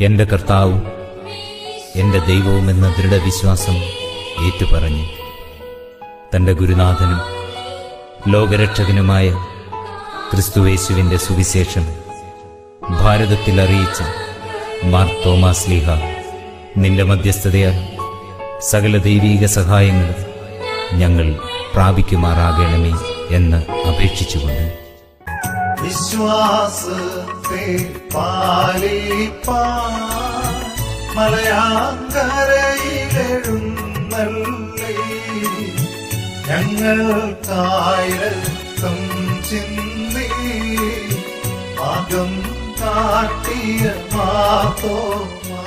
എന്റെ കർത്താവും എന്റെ ദൈവവുമെന്ന ദൃഢവിശ്വാസം ഏറ്റുപറഞ്ഞ് തന്റെ ഗുരുനാഥനും ലോകരക്ഷകനുമായ ക്രിസ്തുവേശുവിന്റെ സുവിശേഷം ഭാരതത്തിൽ അറിയിച്ച മാർ തോമാസ് ലീഹ നിന്റെ മധ്യസ്ഥതയാൽ സകല ദൈവീക സഹായങ്ങൾ ഞങ്ങൾ പ്രാപിക്കുമാറാകണമേ. എന്ന് അപേക്ഷിച്ചുകൊണ്ട് വിശ്വാസത്തെ പാലിപ്പാൻ മലയാങ്കരയിലെഴുന്നള്ളി. ഞങ്ങൾക്കായി രക്തം ചിന്തി മാർഗം കാട്ടിയ മാതോമാ.